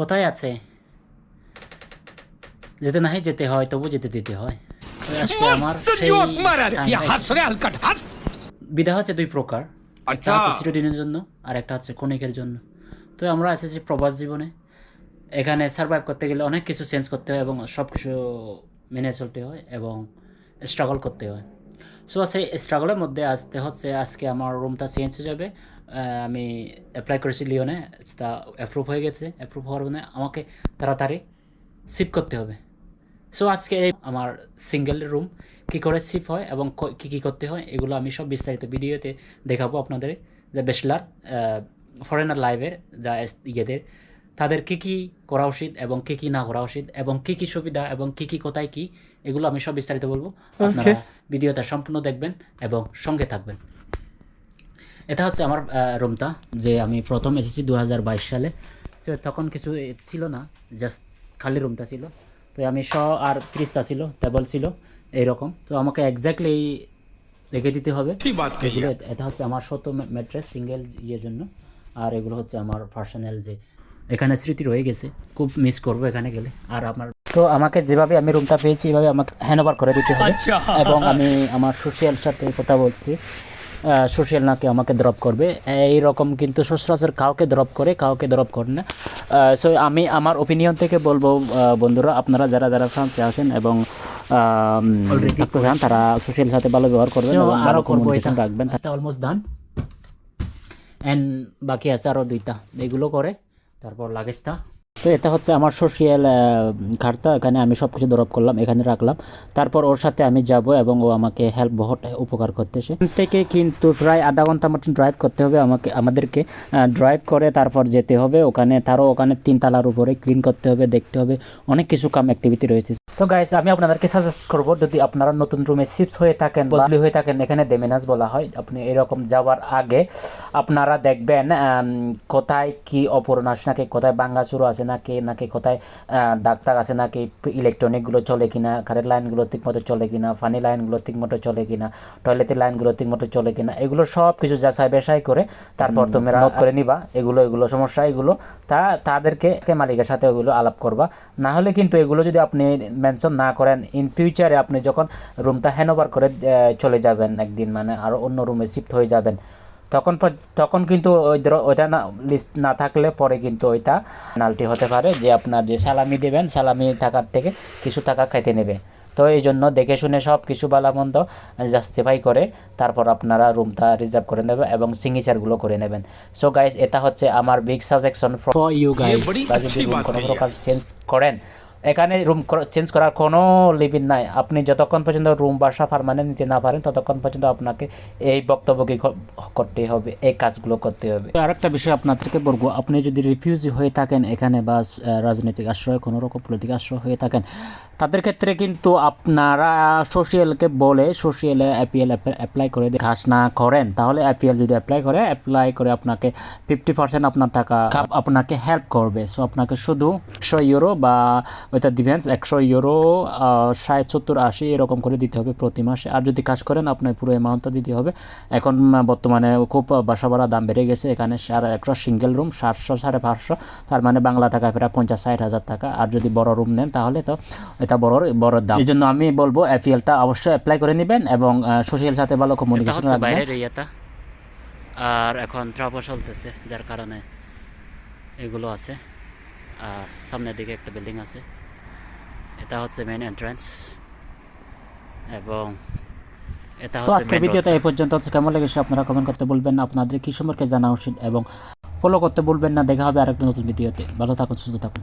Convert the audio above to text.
কোথায় আছে? যেতে নাই যেতে হয় তবু যেতে দিতে হয়। তো আজকে আমার বিধা হচ্ছে দুই প্রকার। একটা হচ্ছে চিরদিনের জন্য আর একটা হচ্ছে ক্ষণিকের জন্য। তো আমরা এসেছি প্রবাস জীবনে। এখানে সার্ভাইভ করতে গেলে অনেক কিছু চেঞ্জ করতে হয় এবং সব কিছু মেনে চলতে হয় এবং স্ট্রাগল করতে হয়। সো সেই স্ট্রাগলের মধ্যে আসতে হচ্ছে আজকে আমার রুমটা চেঞ্জ হয়ে যাবে। আমি অ্যাপ্লাই করেছি লিওনে তা অ্যাপ্রুভ হয়ে গেছে অ্যাপ্রুভ হওয়ার মানে আমাকে তাড়াতাড়ি শিফট করতে হবে। সো আজকে এই আমার সিঙ্গেল রুম কি করে শিফট হয় এবং কি কী কী করতে হয় এগুলো আমি সব বিস্তারিত ভিডিওতে দেখাবো আপনাদের যে বেশলার ফরেনার লাইভের যা ইয়েদের তাদের কি কি করা উচিত এবং কি কি না করা উচিত এবং কি কি সুবিধা এবং কি কি কোথায় কি এগুলো আমি সব বিস্তারিত বলব। আপনারা ভিডিওটা সম্পূর্ণ দেখবেন এবং সঙ্গে থাকবেন। এটা হচ্ছে আমার রুমটা যে আমি প্রথম এসেছি দু হাজার বাইশ সালে। সো তখন কিছু ছিল না জাস্ট খালি রুমটা ছিল। তো আমি শ আর ত্রিশটা ছিল টেবল ছিল এইরকম। তো আমাকে এক্স্যাক্টলি রেখে দিতে হবে। এটা হচ্ছে আমার শত ম্যাট্রেস সিঙ্গেল ইয়ের জন্য। আর এগুলো হচ্ছে আমার পার্সোনাল যে এখানে স্মৃতি রয়ে গেছে। খুব মিস করব এখানে গেলে। আর আমার তো আমাকে যেভাবে আমি রুমটা পেয়েছি এভাবে আমাকে হ্যান্ড ওভার করে দিতে হবে। এবং আমি আমার সোশিয়াল সাথে কথা বলছি। সোশ্যাল নাকি আমাকে ড্রপ করবে। এই রকম কিন্তু সচরাচর কাউকে ড্রপ করে কাউকে ড্রপ করে না। সো আমি আমার ওপিনিয়ন থেকে বলব বন্ধুরা আপনারা যারা যারা ফ্রান্সে আসেন এবং থাকতে চান তারা সোশ্যাল সাথে ভালো ব্যবহার করবেন এবং আরও কমিউনিকেশন রাখবেন। অলমোস্ট ডান অ্যান্ড বাকি আছে আরও দুইটা। এগুলো করে তারপর লাগেজটা। তো এটা হচ্ছে আমার সোশিয়াল খাটটা এখানে আমি সব কিছু ড্রপ করলাম, এখানে রাখলাম। তারপর ওর সাথে আমি যাব এবং ও আমাকে হেল্প বহুত উপকার করতেছে থেকে কিন্তু প্রায় আধা ঘণ্টা মতন ড্রাইভ করতে হবে আমাকে, আমাদেরকে ড্রাইভ করে তারপর যেতে হবে। ওখানে তারও ওখানে তিন তালার উপরে ক্লিন করতে হবে, দেখতে হবে। অনেক কিছু কাম অ্যাক্টিভিটি রয়েছে। তো গাইস আমি আপনাদেরকে সাজেস্ট করব, যদি আপনারা নতুন রুমে শিফট হয়ে থাকেন বদলি হয়ে থাকেন, এখানে দেমেনাস বলা হয়। আপনি এরকম যাওয়ার আগে আপনারা দেখবেন কোথায় কি অপূর্ণাস নাকি কোথায় বাঙ্গাচুরো আছে নাকি নাকি কোথায় দাগ টাগ আছে নাকি ইলেকট্রনিকগুলো চলে কিনা কারেন্ট লাইনগুলো ঠিকমতো চলে কিনা ফানি লাইনগুলো ঠিকমতো চলে কিনা টয়লেটের লাইনগুলো ঠিকমতো চলে কিনা এগুলো সব কিছু যাচাই বাছাই করে তারপর তোমরা নোট করে নিবা। এগুলো এগুলো সমস্যা এগুলো তা তাদেরকে মালিকের সাথে ওগুলো আলাপ করবা। না হলে কিন্তু এগুলো যদি আপনি মেনশন না করেন ইন ফিউচারে আপনি যখন রুমটা হ্যান্ড ওভার করে চলে যাবেন একদিন মানে আর অন্য রুমে শিফট হয়ে যাবেন তখন পর- তখন কিন্তু ওই ওইটা না লিস্ট না থাকলে পরে কিন্তু ওইটা পেনাল্টি হতে পারে যে আপনার যে সালামি দেবেন সালামি থাকার থেকে কিছু টাকা খাইতে নেবে। তো এই জন্য দেখে শুনে সব কিছু বালামন্দ জাস্টিফাই করে তারপর আপনারা রুমটা রিজার্ভ করে নেবেন এবং সিগনেচারগুলো করে নেবেন। সো গাইস এটা হচ্ছে আমার big suggestion for you guys যদি কোনো প্রকার চেঞ্জ করেন এখানে রুম চেঞ্জ করার কোনো লিমিট নাই। আপনি যতক্ষণ পর্যন্ত রুম বাসা পারমানেন্ট নিতে না পারেন, ততক্ষণ পর্যন্ত আপনাকে এই বক্তব্যকে করতে হবে, এই কাজগুলো করতে হবে। আরেকটা বিষয় আপনাদেরকে বলব, আপনি যদি রিফিউজি হয়ে থাকেন এখানে বা রাজনৈতিক আশ্রয়, কোনো রকম পলিটিক আশ্রয় হয়ে থাকেন, তাদের ক্ষেত্রে কিন্তু আপনারা সোশিয়ালকে বলে সোশিয়ালে অ্যাপিএল অ্যাপ্লাই করে কাজ না করেন। তাহলে অ্যাপিএল যদি অ্যাপ্লাই করে অ্যাপ্লাই করে আপনাকে ফিফটি পার্সেন্ট আপনার টাকা, আপনাকে হেল্প করবে। সো আপনাকে শুধু একশো ইউরো বা ওইটা ডিফেন্স একশো ইউরো ষাট সত্তর আশি এরকম করে দিতে হবে প্রতি মাসে। আর যদি কাজ করেন আপনার পুরো অ্যামাউন্টটা দিতে হবে। এখন বর্তমানে খুব বাসা ভাড়া দাম বেড়ে গেছে। এখানে সাড়ে একশো সিঙ্গেল রুম সাতশো সাড়ে পাঁচশো। তার মানে বাংলা টাকা প্রায় পঞ্চাশ ষাট হাজার টাকা। আর যদি বড় রুম নেন তাহলে তো এটা বড় বড় দাম। এই জন্য আমি বলব এফিএলটা অবশ্যই অ্যাপ্লাই করে নেবেন এবং সোশ্যাল সাথে ভালো কমিউনিকেশন রাখবেন। আর এখন ট্রাভেল চলতেছে যার কারণে এগুলো আছে। আর সামনের দিকে একটা বিল্ডিং আছে। এটা হচ্ছে মেন এন্ট্রান্স এবং এটা হচ্ছে আজকের ভিডিওটা এই পর্যন্ত হচ্ছে। কেমন লেগেছে আপনারা কমেন্ট করতে বলবেন আপনাদের কি সম্পর্কে জানা উচিত এবং ফলো করতে বলবেন না। দেখা হবে আরেকটা নতুন ভিডিওতে। ভালো থাকুন সুস্থ থাকুন।